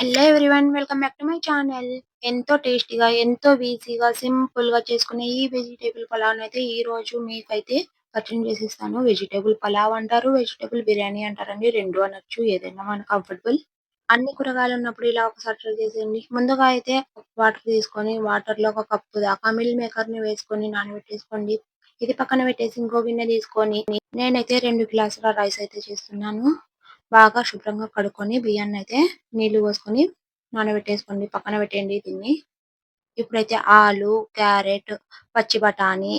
Hello everyone welcome back to my channel ఎంతో టేస్టీగా ఎంతో ఈజీగా సింపుల్గా చేసుకునే ఈ వెజిటేబుల్ పలావ్ అయితే ఈ రోజు మీకైతే పరిచయం చేసిస్తాను. వెజిటేబుల్ పలావ్ అంటారు వెజిటేబుల్ బిర్యానీ అంటారండి. రెండు అనొచ్చు ఏదైనా మన కంఫర్టబుల్ అన్ని కూరగాయలు ఉన్నప్పుడు ఇలా ఒకసారి ట్రై చేసేయండి. ముందుగా అయితే వాటర్ తీసుకొని వాటర్లో ఒక కప్పు దాకా మిల్ మేకర్ని వేసుకొని నానబెట్టేసుకోండి. ఇది పక్కన పెట్టేసి ఇంకో గిన్నె తీసుకొని నేనైతే రెండు గ్లాసుల రైస్ అయితే చేస్తున్నాను. బాగా శుభ్రంగా కడుక్కొని బియ్యాన్ని అయితే నీళ్ళు పోసుకొని నానబెట్టేసుకోండి. పక్కన పెట్టేయండి దీన్ని. ఇప్పుడైతే ఆలు క్యారెట్ పచ్చి బఠానీ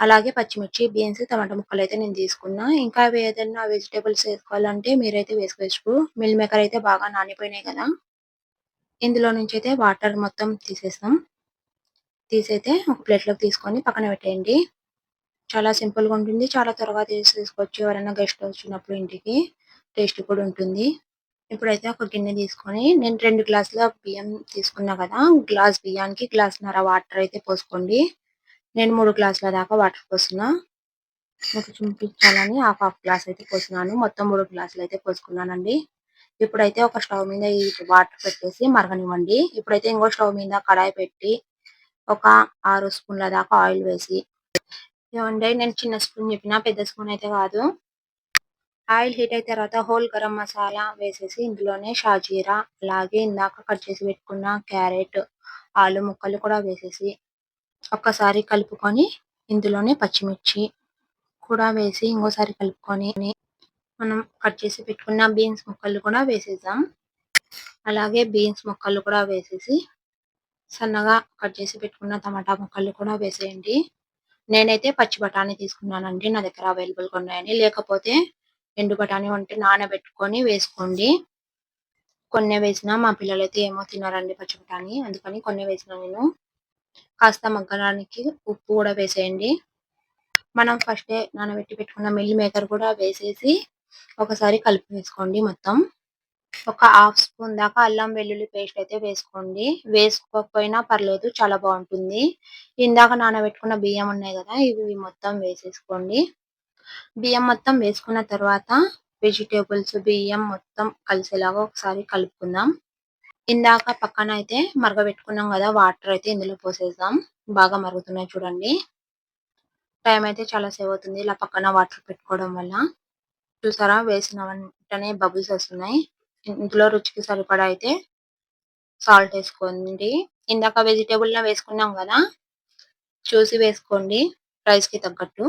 అలాగే పచ్చిమిర్చి బీన్స్ టమాటా ముక్కలు అయితే నేను తీసుకున్నా. ఇంకా ఏదైనా వెజిటేబుల్స్ వేసుకోవాలంటే మీరైతే వేసుకోవచ్చు మిల్ మేకర్ అయితే బాగా నానిపోయినాయి కదా. ఇందులో నుంచి అయితే వాటర్ మొత్తం తీసేస్తాం. తీసైతే ఒక ప్లేట్లోకి తీసుకొని పక్కన పెట్టేయండి. చాలా సింపుల్గా ఉంటుంది. చాలా త్వరగా తీసేసుకోవచ్చు ఎవరైనా గెస్ట్ వచ్చినప్పుడు ఇంటికి. టేస్ట్ కూడా ఉంటుంది. ఇప్పుడైతే ఒక గిన్నె తీసుకొని నేను రెండు గ్లాసుల బియ్యం తీసుకున్నా కదా గ్లాస్ బియ్యానికి గ్లాస్ వాటర్ అయితే పోసుకోండి. నేను మూడు గ్లాసుల దాకా వాటర్ పోస్తున్నా. మీకు చూపించాలని హాఫ్ హాఫ్ గ్లాస్ అయితే పోస్తున్నాను. మొత్తం మూడు గ్లాసులు అయితే పోసుకున్నానండి. ఇప్పుడైతే ఒక స్టవ్ మీద ఈ వాటర్ పెట్టేసి మరగనివ్వండి. ఇప్పుడైతే ఇంకో స్టవ్ మీద కడాయి పెట్టి ఒక ఆరు స్పూన్ల దాకా ఆయిల్ వేసి ఏమంటే నేను చిన్న స్పూన్ చెప్పిన పెద్ద స్పూన్ అయితే కాదు. ఆయిల్ హీట్ అయిన తర్వాత హోల్ గరం మసాలా వేసేసి ఇందులోనే షాజీరా అలాగే ఇందాక కట్ చేసి పెట్టుకున్న క్యారెట్ ఆలు ముక్కలు కూడా వేసేసి ఒక్కసారి కలుపుకొని ఇందులోనే పచ్చిమిర్చి కూడా వేసి ఇంకోసారి కలుపుకొని మనం కట్ చేసి పెట్టుకున్న బీన్స్ ముక్కలు కూడా వేసేద్దాం. అలాగే బీన్స్ ముక్కలు కూడా వేసేసి సన్నగా కట్ చేసి పెట్టుకున్న టమాటా ముక్కలు కూడా వేసేయండి. నేనైతే పచ్చి బఠానీ తీసుకున్నానండి నా దగ్గర అవైలబుల్గా ఉన్నాయని. లేకపోతే ఎండు బఠానీ ఉంటే నానబెట్టుకొని వేసుకోండి. కొన్ని వేసిన మా పిల్లలైతే ఏమో తినారండి పచ్చి బఠానీ. అందుకని కొన్ని వేసిన నేను. కాస్త మగ్గడానికి ఉప్పు కూడా వేసేయండి. మనం ఫస్టే నానబెట్టి పెట్టుకున్న మిల్ మేకర్ కూడా వేసేసి ఒకసారి కలిపి వేసుకోండి మొత్తం. ఒక హాఫ్ స్పూన్ దాకా అల్లం వెల్లుల్లి పేస్ట్ అయితే వేసుకోండి. వేసుకోకపోయినా పర్లేదు చాలా బాగుంటుంది. ఇందాక నానబెట్టుకున్న బియ్యం ఉన్నాయి కదా ఇవి మొత్తం వేసేసుకోండి. బియ్యం మొత్తం వేసుకున్న తర్వాత వెజిటేబుల్స్ బియ్యం మొత్తం కలిసేలాగా ఒకసారి కలుపుకుందాం. ఇందాక పక్కన అయితే మరగబెట్టుకున్నాం కదా వాటర్ అయితే ఇందులో పోసేద్దాం. బాగా మరుగుతున్నాయి చూడండి. టైం అయితే చాలా సేవ్ అవుతుంది ఇలా పక్కన వాటర్ పెట్టుకోవడం వల్ల. చూసారా వేసిన వెంటనే బబుల్స్ వస్తున్నాయి. ఇందులో రుచికి సరిపడా అయితే సాల్ట్ వేసుకోండి. ఇందాక వెజిటేబుల్ వేసుకున్నాం కదా చూసి వేసుకోండి. రైస్కి తగ్గట్టు.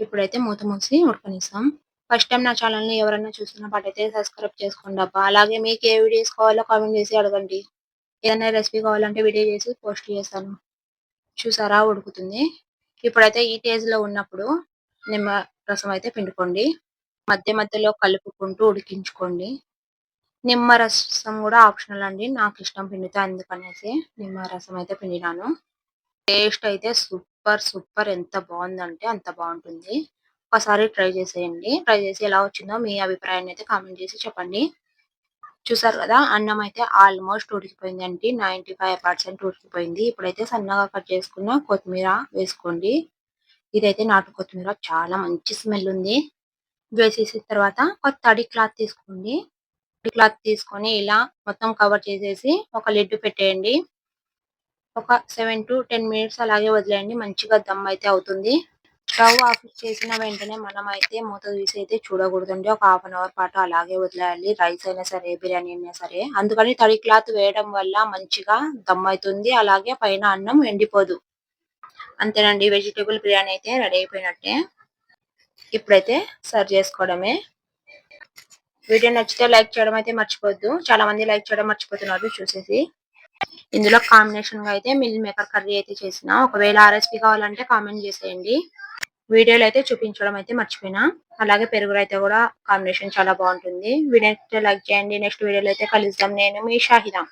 ఇప్పుడైతే మూత మూసి ఉడకనిస్తాం ఫస్ట్ టైం నా ఛానల్ని ఎవరైనా చూస్తున్నట్టయితే సబ్స్క్రైబ్ చేసుకోండి అబ్బా. అలాగే మీకు ఏ వీడియోస్ కావాలో కామెంట్ చేసి అడగండి. ఏదైనా రెసిపీ కావాలంటే వీడియో చేసి పోస్ట్ చేస్తాను. చూసారా? ఉడుకుతుంది. ఇప్పుడైతే ఈ టేజ్లో ఉన్నప్పుడు నిమ్మ రసం అయితే పిండుకోండి. మధ్య మధ్యలో కలుపుకుంటూ ఉడికించుకోండి. నిమ్మ రసం కూడా ఆప్షనల్ అండి. నాకు ఇష్టం పిండితే అందుకనేసి నిమ్మ రసం అయితే పిండినాను. టేస్ట్ అయితే సూపర్ సూపర్ సూపర్. ఎంత బాగుందంటే అంత బాగుంటుంది. ఒకసారి ట్రై చేసేయండి. ట్రై చేసి ఎలా వచ్చిందో మీ అభిప్రాయాన్ని అయితే కామెంట్ చేసి చెప్పండి. చూసారు కదా అన్నం అయితే ఆల్మోస్ట్ ఉడికిపోయింది అండి. నైన్టీ ఫైవ్ పర్సెంట్ ఉడికిపోయింది. ఇప్పుడైతే సన్నగా కట్ చేసుకున్న కొత్తిమీర వేసుకోండి. ఇదైతే నాటు కొత్తిమీర. చాలా మంచి స్మెల్ ఉంది. వేసేసిన తర్వాత ఒక తడి క్లాత్ తీసుకోండి. క్లాత్ తీసుకొని ఇలా మొత్తం కవర్ చేసేసి ఒక లిడ్ పెట్టేయండి. ఒక సెవెన్ టు టెన్ మినిట్స్ అలాగే వదిలేయండి మంచిగా దమ్ అయితే అవుతుంది. స్టవ్ ఆఫ్ చేసిన వెంటనే మనం అయితే మూత తీసి అయితే చూడకూడదండి. ఒక హాఫ్ అన్ అవర్ పాటు అలాగే వదిలేయాలి. రైస్ అయినా సరే బిర్యానీ అయినా సరే. అందుకని తడి క్లాత్ వేయడం వల్ల మంచిగా దమ్ అవుతుంది. అలాగే పైన అన్నం ఎండిపోదు. అంతేనండి. వెజిటేబుల్ బిర్యానీ అయితే రెడీ అయిపోయినట్టే. ఇప్పుడైతే సర్వ్ చేసుకోవడమే. వీడియో నచ్చితే లైక్ చేయడం అయితే మర్చిపోద్దు చాలా మంది లైక్ చేయడం మర్చిపోతున్నారు చూసేసి. ఇందులో కాంబినేషన్గా అయితే మిల్ మేకర్ కర్రీ అయితే చేసిన. ఒకవేళ ఆ రెసిపీ కావాలంటే కామెంట్ చేసేయండి. వీడియోలో అయితే చూపించడం అయితే మర్చిపోయినా. అలాగే పెరుగు అయితే కూడా కాంబినేషన్ చాలా బాగుంటుంది. వీడియో లైక్ చేయండి. నెక్స్ట్ వీడియోలో అయితే కలుద్దాం. నేను మీ షాహిదా.